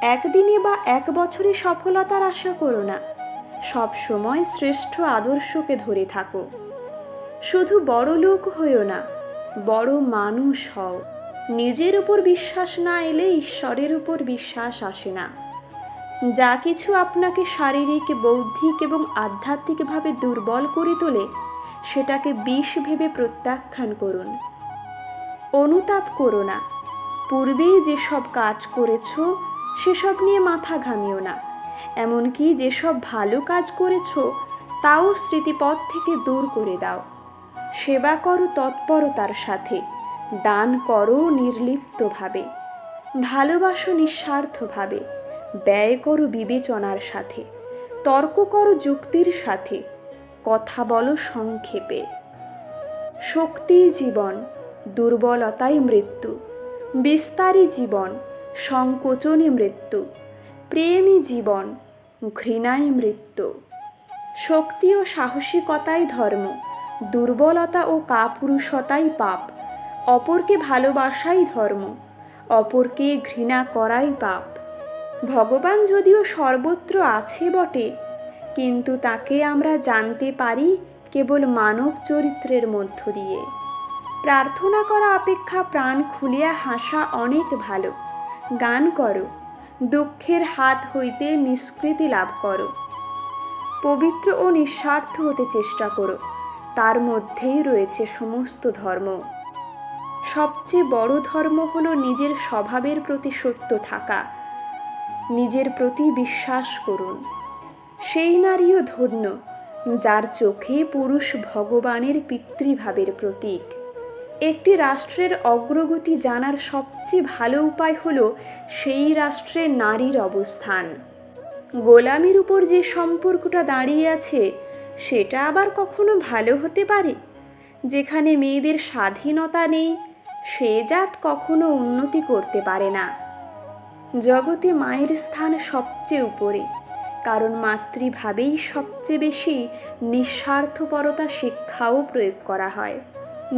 একদিনে বা এক বছরে সফলতার আশা করো না। সব সময় শ্রেষ্ঠ আদর্শকে ধরে থাকো। শুধু বড় লোক হইও না, বড় মানুষ হও। নিজের উপর বিশ্বাস না এলে ঈশ্বরের উপর বিশ্বাস আসে না। যা কিছু আপনাকে শারীরিক, বৌদ্ধিক এবং আধ্যাত্মিকভাবে দুর্বল করে তোলে, সেটাকে বিষ ভেবে প্রত্যাখ্যান করুন। অনুতাপ করো না। পূর্বেই যেসব কাজ করেছ সেসব নিয়ে মাথা ঘামিও না। এমনকি যেসব ভালো কাজ করেছ, তাও স্মৃতিপথ থেকে দূর করে দাও। সেবা করো তৎপরতার সাথে, দান করো নির্লিপ্তভাবে, ভালোবাসো নিঃস্বার্থভাবে, ব্যয় করো বিবেচনার সাথে, তর্ক করো যুক্তির সাথে, কথা বলো সংক্ষেপে। শক্তি জীবন, দুর্বলতাই মৃত্যু, বিস্তারী জীবন সংকোচনে মৃত্যু। প্রেমই জীবন ঘৃণাই মৃত্যু। শক্তি ও সাহসিকতাই ধর্ম, দুর্বলতা ও কাপুরুষতাই পাপ। অপরকে ভালোবাসাই ধর্ম, অপরকে ঘৃণা করাই পাপ। ভগবান যদিও সর্বত্র আছে বটে, কিন্তু তাকে আমরা জানতে পারি কেবল মানব চরিত্রের মধ্য দিয়ে। প্রার্থনা করা অপেক্ষা প্রাণ খুলিয়া হাসা অনেক ভালো। গান করো, দুঃখের হাত হইতে নিষ্কৃতি লাভ করো। পবিত্র ও নিঃস্বার্থ হতে চেষ্টা করো, তার মধ্যেই রয়েছে সমস্ত ধর্ম। সবচেয়ে বড় ধর্ম হলো নিজের স্বভাবের প্রতি সত্য থাকা। নিজের প্রতি বিশ্বাস করুন। সেই নারীও ধন্য, যার চোখে পুরুষ ভগবানের পিতৃভাবের প্রতীক। একটি রাষ্ট্রের অগ্রগতি জানার সবচেয়ে ভালো উপায় হল সেই রাষ্ট্রে নারীর অবস্থান। গোলামির উপর যে সম্পর্কটা দাঁড়িয়ে আছে, সেটা আবার কখনো ভালো হতে পারে? যেখানে মেয়েদের স্বাধীনতা নেই, সে জাত কখনো উন্নতি করতে পারে না। জগতে মায়ের স্থান সবচেয়ে উপরে, কারণ মাতৃভাবেই সবচেয়ে বেশি নিঃস্বার্থপরতা শিক্ষাও প্রয়োগ করা হয়।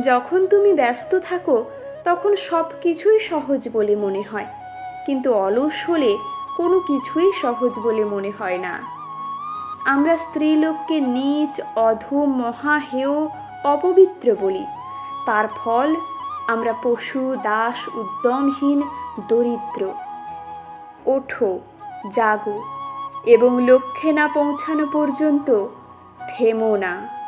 যখন তুমি ব্যস্ত থাকো, তখন সব কিছুই সহজ বলে মনে হয়। কিন্তু অলস হলে কোনো কিছুই সহজ বলে মনে হয় না। আমরা স্ত্রীলোককে নীচ, অধম মহা হেয় অপবিত্র বলি। তার ফল আমরা পশু, দাস, উদ্যমহীন, দরিদ্র। ওঠো, জাগো এবং লক্ষ্যে না পৌঁছানো পর্যন্ত থেমো না।